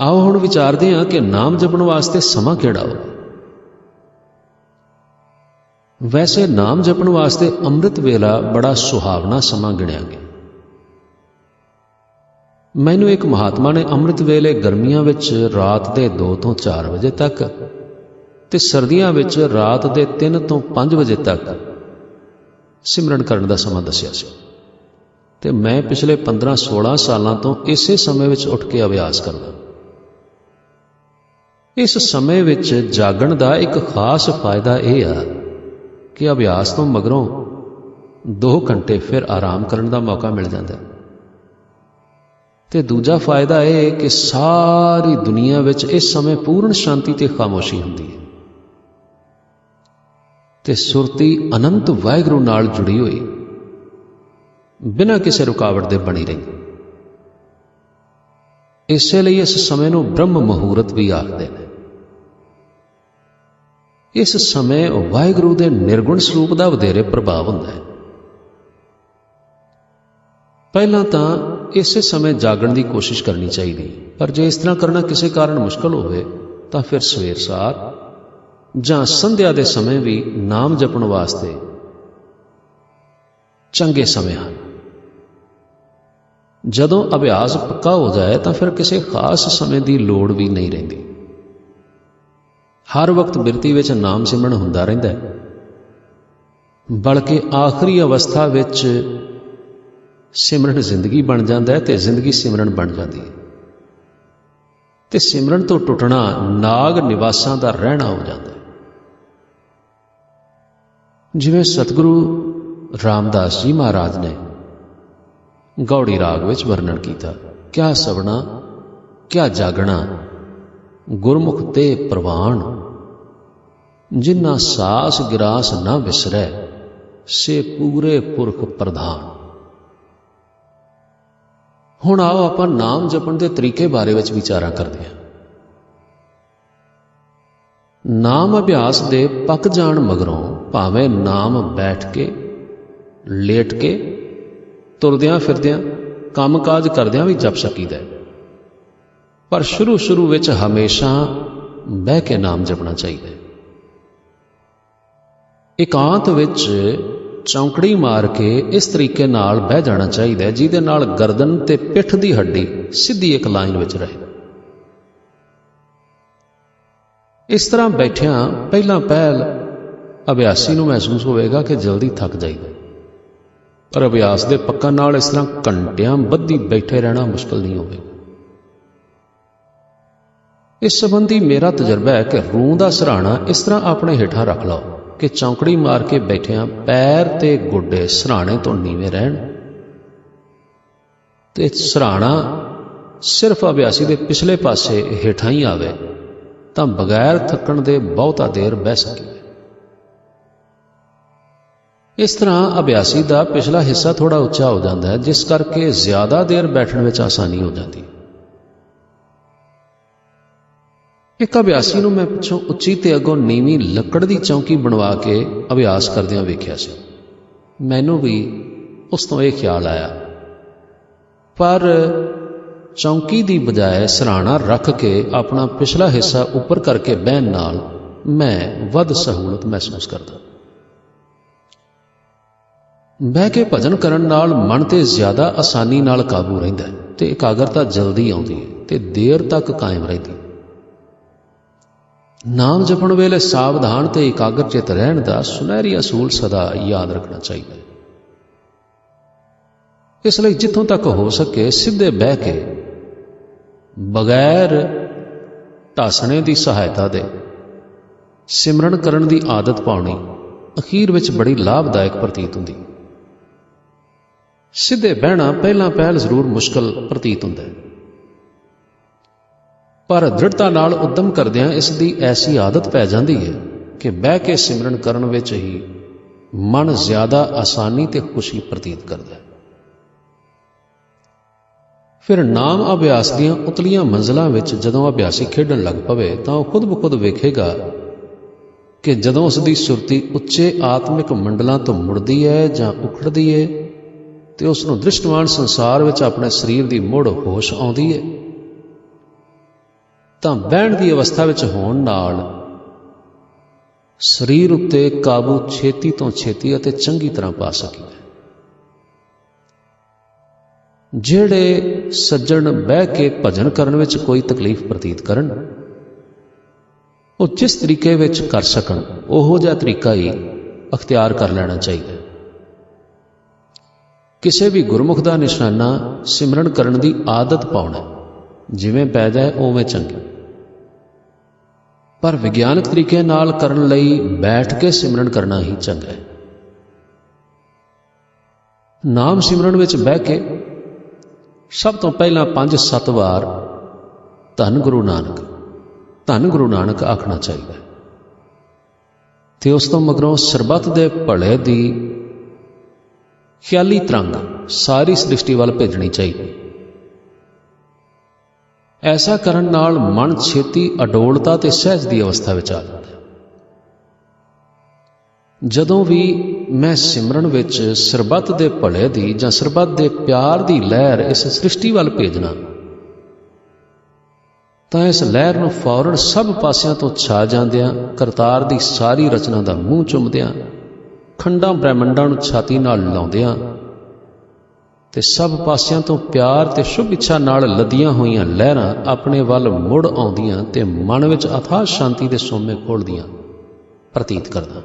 ਆਓ ਹੁਣ ਵਿਚਾਰਦੇ ਹਾਂ ਕਿ ਨਾਮ ਜਪਣ ਵਾਸਤੇ ਸਮਾਂ ਕਿਹੜਾ ਹੋਵੇ ਵੈਸੇ ਨਾਮ ਜਪਣ ਵਾਸਤੇ ਅੰਮ੍ਰਿਤ ਵੇਲਾ ਬੜਾ ਸੁਹਾਵਣਾ ਸਮਾਂ ਗਿਣਿਆ ਗਿਆ। ਮੈਨੂੰ ਇੱਕ ਮਹਾਤਮਾ ਨੇ ਅੰਮ੍ਰਿਤ ਵੇਲੇ ਗਰਮੀਆਂ ਵਿੱਚ ਰਾਤ ਦੇ 2 ਤੋਂ 4 ਵਜੇ ਤੱਕ ਤੇ ਸਰਦੀਆਂ ਵਿੱਚ ਰਾਤ ਦੇ 3 ਤੋਂ 5 ਵਜੇ ਤੱਕ ਸਿਮਰਨ ਕਰਨ ਦਾ ਸਮਾਂ ਦੱਸਿਆ ਸੀ। ਤੇ ਮੈਂ ਪਿਛਲੇ 15-16 ਸਾਲਾਂ ਤੋਂ ਇਸੇ ਸਮੇਂ ਵਿੱਚ ਉੱਠ ਕੇ ਅਭਿਆਸ ਕਰਦਾ। ਇਸ ਸਮੇਂ ਵਿੱਚ ਜਾਗਣ ਦਾ ਇੱਕ ਖਾਸ ਫਾਇਦਾ ਇਹ ਆ ਕਿ ਅਭਿਆਸ ਤੋਂ ਮਗਰੋਂ 2 ਘੰਟੇ ਫਿਰ ਆਰਾਮ ਕਰਨ ਦਾ ਮੌਕਾ ਮਿਲ ਜਾਂਦਾ। ਹੈ ਤੇ ਦੂਜਾ ਫਾਇਦਾ ਇਹ ਕਿ ਸਾਰੀ ਦੁਨੀਆ ਵਿੱਚ ਇਸ ਸਮੇਂ ਪੂਰਨ ਸ਼ਾਂਤੀ ਤੇ ਖਾਮੋਸ਼ੀ ਹੁੰਦੀ ਹੈ। ਤੇ ਸੁਰਤੀ ਅਨੰਤ ਵਾਹਿਗੁਰੂ ਨਾਲ ਜੁੜੀ ਹੋਈ, ਬਿਨਾਂ ਕਿਸੇ ਰੁਕਾਵਟ ਦੇ ਬਣੀ ਰਹੀ। ਇਸੇ ਲਈ ਇਸ ਸਮੇਂ ਨੂੰ ਬ੍ਰਹਮ ਮਹੂਰਤ ਵੀ ਆਖਦੇ ਨੇ। ਇਸ ਸਮੇਂ ਵਾਹਿਗੁਰੂ ਦੇ ਨਿਰਗੁਣ ਸਰੂਪ ਦਾ ਵਧੇਰੇ ਪ੍ਰਭਾਵ ਹੁੰਦਾ ਹੈ। ਪਹਿਲਾਂ ਤਾਂ ਇਸੇ ਸਮੇਂ ਜਾਗਣ ਦੀ ਕੋਸ਼ਿਸ਼ ਕਰਨੀ ਚਾਹੀਦੀ। ਪਰ ਜੇ ਇਸ ਤਰ੍ਹਾਂ ਕਰਨਾ ਕਿਸੇ ਕਾਰਨ ਮੁਸ਼ਕਲ ਹੋਵੇ, ਤਾਂ ਫਿਰ ਸਵੇਰ ਸਾਰ ਜਾਂ ਸੰਧਿਆ ਦੇ ਸਮੇਂ ਵੀ ਨਾਮ ਜਪਣ ਵਾਸਤੇ ਚੰਗੇ ਸਮੇਂ ਹਨ। ਜਦੋਂ ਅਭਿਆਸ ਪੱਕਾ ਹੋ ਜਾਏ, ਤਾਂ ਫਿਰ ਕਿਸੇ ਖਾਸ ਸਮੇਂ ਦੀ ਲੋੜ ਵੀ ਨਹੀਂ ਰਹਿੰਦੀ। ਹਰ ਵਕਤ ਬਿਰਤੀ ਵਿੱਚ ਨਾਮ ਸਿਮਰਨ ਹੁੰਦਾ ਰਹਿੰਦਾ ਹੈ। ਬਲਕਿ ਆਖਰੀ ਅਵਸਥਾ ਵਿੱਚ ਸਿਮਰਨ ਜ਼ਿੰਦਗੀ ਬਣ ਜਾਂਦਾ ਹੈ ਤੇ ਜ਼ਿੰਦਗੀ ਸਿਮਰਨ ਬਣ ਜਾਂਦੀ ਹੈ। ਤੇ ਸਿਮਰਨ ਤੋਂ ਟੁੱਟਣਾ ਨਾਗ ਨਿਵਾਸਾਂ ਦਾ ਰਹਿਣਾ ਹੋ ਜਾਂਦਾ ਹੈ। ਜਿਵੇਂ ਸਤਿਗੁਰੂ ਰਾਮਦਾਸ ਜੀ ਮਹਾਰਾਜ ਨੇ ਗੌੜੀ ਰਾਗ ਵਿੱਚ ਵਰਣਨ ਕੀਤਾ, ਕਿਆ ਸਵਣਾ, ਕਿਆ ਜਾਗਣਾ, ਗੁਰਮੁਖ ਤੇ ਪ੍ਰਵਾਨ ਜਿਨ੍ਹਾਂ ਸਾਸ ਗਿਰਾਸ ਨਾ ਵਿਸਰੈ, ਸੇ ਪੂਰੇ ਪੁਰਖ ਪ੍ਰਧਾਨ। ਹੁਣ ਆਓ ਆਪਾਂ ਨਾਮ ਜਪਣ ਦੇ ਤਰੀਕੇ ਬਾਰੇ ਵਿੱਚ ਵਿਚਾਰਾਂ ਕਰਦੇ ਹਾਂ। ਨਾਮ ਅਭਿਆਸ ਦੇ ਪੱਕ ਜਾਣ ਮਗਰੋਂ ਭਾਵੇਂ ਨਾਮ ਬੈਠ ਕੇ, ਲੇਟ ਕੇ, ਤੁਰਦਿਆਂ ਫਿਰਦਿਆਂ, ਕੰਮਕਾਜ ਕਰਦਿਆਂ ਵੀ ਜਪ ਸਕੀਦਾ ਹੈ। ਪਰ ਸ਼ੁਰੂ ਸ਼ੁਰੂ ਵਿੱਚ ਹਮੇਸ਼ਾ ਬਹਿ ਕੇ ਨਾਮ ਜਪਣਾ ਚਾਹੀਦਾ ਹੈ। ਇਕਾਂਤ ਵਿੱਚ ਚੌਂਕੜੀ ਮਾਰ ਕੇ ਇਸ ਤਰੀਕੇ ਨਾਲ ਬਹਿ ਜਾਣਾ ਚਾਹੀਦਾ ਜਿਹਦੇ ਨਾਲ ਗਰਦਨ ਤੇ ਪਿੱਠ ਦੀ ਹੱਡੀ ਸਿੱਧੀ ਇੱਕ ਲਾਈਨ ਵਿੱਚ ਰਹੇ। ਇਸ ਤਰ੍ਹਾਂ ਬੈਠਿਆਂ ਪਹਿਲਾਂ ਪਹਿਲ ਅਭਿਆਸੀ ਨੂੰ ਮਹਿਸੂਸ ਹੋਵੇਗਾ ਕਿ ਜਲਦੀ ਥੱਕ ਜਾਈਦਾ ਪਰ ਅਭਿਆਸ ਦੇ ਪੱਕਾ ਨਾਲ ਇਸ ਤਰ੍ਹਾਂ ਘੰਟਿਆਂ ਬੱਧੀ ਬੈਠੇ ਰਹਿਣਾ ਮੁਸ਼ਕਲ ਨਹੀਂ ਹੋਵੇਗਾ। ਇਸ ਸੰਬੰਧੀ ਮੇਰਾ ਤਜਰਬਾ ਹੈ ਕਿ ਰੂਹ ਦਾ ਸਰਾਣਾ ਇਸ ਤਰ੍ਹਾਂ ਆਪਣੇ ਹੇਠਾਂ ਰੱਖ ਲਓ। ਕਿ ਚੌਂਕੜੀ ਮਾਰ ਕੇ ਬੈਠਿਆਂ ਪੈਰ ਤੇ ਗੋਡੇ ਸਰਾਣੇ ਤੋਂ ਨੀਵੇਂ ਰਹਿਣ। ਤੇ ਸਰਾਣਾ ਸਿਰਫ ਅਭਿਆਸੀ ਦੇ ਪਿਛਲੇ ਪਾਸੇ ਹੇਠਾਂ ਹੀ ਆਵੇ, ਤਾਂ ਬਗੈਰ ਥੱਕਣ ਦੇ ਬਹੁਤਾ ਦੇਰ ਬਹਿ ਸਕੇ। ਇਸ ਤਰ੍ਹਾਂ ਅਭਿਆਸੀ ਦਾ ਪਿਛਲਾ ਹਿੱਸਾ ਥੋੜਾ ਉੱਚਾ ਹੋ ਜਾਂਦਾ ਹੈ, ਜਿਸ ਕਰਕੇ ਜ਼ਿਆਦਾ ਦੇਰ ਬੈਠਣ ਵਿੱਚ ਆਸਾਨੀ ਹੋ ਜਾਂਦੀ ਹੈ। ਇੱਕ ਅਭਿਆਸੀ ਨੂੰ ਮੈਂ ਪਿੱਛੋਂ ਉੱਚੀ ਤੇ ਅੱਗੋਂ ਨੀਵੀਂ ਲੱਕੜ ਦੀ ਚੌਂਕੀ ਬਣਵਾ ਕੇ ਅਭਿਆਸ ਕਰਦਿਆਂ ਵੇਖਿਆ ਸੀ। ਮੈਨੂੰ ਵੀ ਉਸ ਤੋਂ ਇਹ ਖਿਆਲ ਆਇਆ। ਪਰ ਚੌਂਕੀ ਦੀ ਬਜਾਏ ਸਰਾਣਾ ਰੱਖ ਕੇ ਆਪਣਾ ਪਿਛਲਾ ਹਿੱਸਾ ਉੱਪਰ ਕਰਕੇ ਬਹਿਣ ਨਾਲ ਮੈਂ ਵੱਧ ਸਹੂਲਤ ਮਹਿਸੂਸ ਕਰਦਾ। ਬਹਿ ਕੇ ਭਜਨ ਕਰਨ ਨਾਲ ਮਨ ਤੇ ਜ਼ਿਆਦਾ ਆਸਾਨੀ ਨਾਲ ਕਾਬੂ ਰਹਿੰਦਾ ਹੈ ਤੇ ਇਕਾਗਰਤਾ ਜਲਦੀ ਆਉਂਦੀ ਹੈ ਤੇ ਦੇਰ ਤੱਕ ਕਾਇਮ ਰਹਿੰਦੀ ਨਾਮ ਜਪਣ ਵੇਲੇ ਸਾਵਧਾਨ ਤੇ ਇਕਾਗਰਚਿਤ ਰਹਿਣ ਦਾ ਸੁਨਹਿਰੀ ਅਸੂਲ ਸਦਾ ਯਾਦ ਰੱਖਣਾ ਚਾਹੀਦਾ ਹੈ। ਇਸ ਲਈ ਜਿੱਥੋਂ ਤੱਕ ਹੋ ਸਕੇ ਸਿੱਧੇ ਬਹਿ ਕੇ ਬਗੈਰ ਢਾਸਣੇ ਦੀ ਸਹਾਇਤਾ ਦੇ ਸਿਮਰਨ ਕਰਨ ਦੀ ਆਦਤ ਪਾਉਣੀ ਅਖੀਰ ਵਿੱਚ ਬੜੀ ਲਾਭਦਾਇਕ ਪ੍ਰਤੀਤ ਹੁੰਦੀ। ਸਿੱਧੇ ਬਹਿਣਾ ਪਹਿਲਾਂ ਪਹਿਲ ਜ਼ਰੂਰ ਮੁਸ਼ਕਲ ਪ੍ਰਤੀਤ ਹੁੰਦਾ ਹੈ। ਪਰ ਦ੍ਰਿੜਤਾ ਨਾਲ ਉਦਮ ਕਰਦਿਆਂ ਇਸ ਦੀ ਐਸੀ ਆਦਤ ਪੈ ਜਾਂਦੀ ਹੈ ਕਿ ਬਹਿ ਕੇ ਸਿਮਰਨ ਕਰਨ ਵਿੱਚ ਹੀ ਮਨ ਜ਼ਿਆਦਾ ਆਸਾਨੀ ਤੇ ਖੁਸ਼ੀ ਪ੍ਰਤੀਤ ਕਰਦਾ ਹੈ। ਫਿਰ ਨਾਮ ਅਭਿਆਸ ਦੀਆਂ ਉਤਲੀਆਂ ਮੰਜ਼ਲਾਂ ਵਿੱਚ ਜਦੋਂ ਅਭਿਆਸੀ ਖੇਡਣ ਲੱਗ ਪਵੇ ਤਾਂ ਉਹ ਖੁਦ ਬਖੁਦ ਵੇਖੇਗਾ ਕਿ ਜਦੋਂ ਉਸ ਦੀ ਸੁਰਤੀ ਉੱਚੇ ਆਤਮਿਕ ਮੰਡਲਾਂ ਤੋਂ ਮੁੜਦੀ ਹੈ ਜਾਂ ਉਖੜਦੀ ਹੈ ਤੇ ਉਸ ਨੂੰ ਦ੍ਰਿਸ਼ਟਵਾਨ ਸੰਸਾਰ ਵਿੱਚ ਆਪਣੇ ਸਰੀਰ ਦੀ ਮੁੜ ਹੋਸ਼ ਆਉਂਦੀ ਹੈ। ਤਾਂ ਬਹਿਣ ਦੀ ਅਵਸਥਾ ਵਿੱਚ ਹੋਣ ਨਾਲ ਸਰੀਰ ਉੱਤੇ ਕਾਬੂ ਛੇਤੀ ਤੋਂ ਛੇਤੀ ਅਤੇ ਚੰਗੀ ਤਰ੍ਹਾਂ ਪਾ ਸਕੀਦਾ ਜਿਹੜੇ ਸੱਜਣ ਬਹਿ ਕੇ ਭਜਨ ਕਰਨ ਵਿੱਚ ਕੋਈ ਤਕਲੀਫ ਪ੍ਰਤੀਤ ਕਰਨ, ਉਹ ਜਿਸ ਤਰੀਕੇ ਵਿੱਚ ਕਰ ਸਕਣ, ਉਹੋ ਜਿਹਾ ਤਰੀਕਾ ਹੀ ਅਖਤਿਆਰ ਕਰ ਲੈਣਾ ਚਾਹੀਦਾ ਕਿਸੇ ਵੀ ਗੁਰਮੁਖ ਦਾ ਨਿਸ਼ਾਨਾ ਸਿਮਰਨ ਕਰਨ ਦੀ ਆਦਤ ਪਾਉਣਾ, ਜਿਵੇਂ ਪੈ ਜਾਏ ਉਵੇਂ ਚੰਗੀ। ਪਰ ਵਿਗਿਆਨਕ ਤਰੀਕੇ ਨਾਲ ਕਰਨ ਲਈ ਬੈਠ ਕੇ ਸਿਮਰਨ ਕਰਨਾ ਹੀ ਚੰਗਾ ਹੈ। ਨਾਮ ਸਿਮਰਨ ਵਿੱਚ ਬਹਿ ਕੇ ਸਭ ਤੋਂ ਪਹਿਲਾਂ 5-7 ਵਾਰ ਧੰਨ ਗੁਰੂ ਨਾਨਕ, ਧੰਨ ਗੁਰੂ ਨਾਨਕ ਆਖਣਾ ਚਾਹੀਦਾ ਹੈ। ਤੇ ਉਸ ਤੋਂ ਮਗਰੋਂ ਸਰਬੱਤ ਦੇ ਭਲੇ ਦੀ ਖਿਆਲੀ ਤਰੰਗ ਸਾਰੀ ਸ੍ਰਿਸ਼ਟੀ ਵੱਲ ਭੇਜਣੀ ਚਾਹੀਦੀ ਐਸਾ ਕਰਨ ਨਾਲ ਮਨ ਛੇਤੀ ਅਡੋਲਤਾ ਤੇ ਸਹਿਜ ਦੀ ਅਵਸਥਾ ਵਿੱਚ ਆ ਜਾਂਦਾ ਹੈ। ਜਦੋਂ ਵੀ ਮੈਂ ਸਿਮਰਨ ਵਿੱਚ ਸਰਬੱਤ ਦੇ ਭਲੇ ਦੀ ਜਾਂ ਸਰਬੱਤ ਦੇ ਪਿਆਰ ਦੀ ਲਹਿਰ ਇਸ ਸ੍ਰਿਸ਼ਟੀ ਵੱਲ ਭੇਜਣਾ, ਤਾਂ ਇਸ ਲਹਿਰ ਨੂੰ ਫੌਰਨ ਸਭ ਪਾਸਿਆਂ ਤੋਂ ਛਾ ਜਾਂਦਿਆਂ, ਕਰਤਾਰ ਦੀ ਸਾਰੀ ਰਚਨਾ ਦਾ ਮੂੰਹ ਚੁੰਮਦਿਆਂ, ਖੰਡਾਂ ਬ੍ਰਹਿਮੰਡਾਂ ਨੂੰ ਛਾਤੀ ਨਾਲ ਲਾਉਂਦਿਆਂ ਤੇ ਸਭ ਪਾਸਿਆਂ ਤੋਂ ਪਿਆਰ ਤੇ ਸ਼ੁਭ ਇੱਛਾ ਨਾਲ ਲਦੀਆਂ ਹੋਈਆਂ ਲਹਿਰਾਂ ਆਪਣੇ ਵੱਲ ਮੁੜ ਆਉਂਦੀਆਂ ਤੇ ਮਨ ਵਿੱਚ ਅਥਾਹ ਸ਼ਾਂਤੀ ਦੇ ਸੋਮੇ ਖੋਲਦੀਆਂ ਪ੍ਰਤੀਤ ਕਰਦਾ।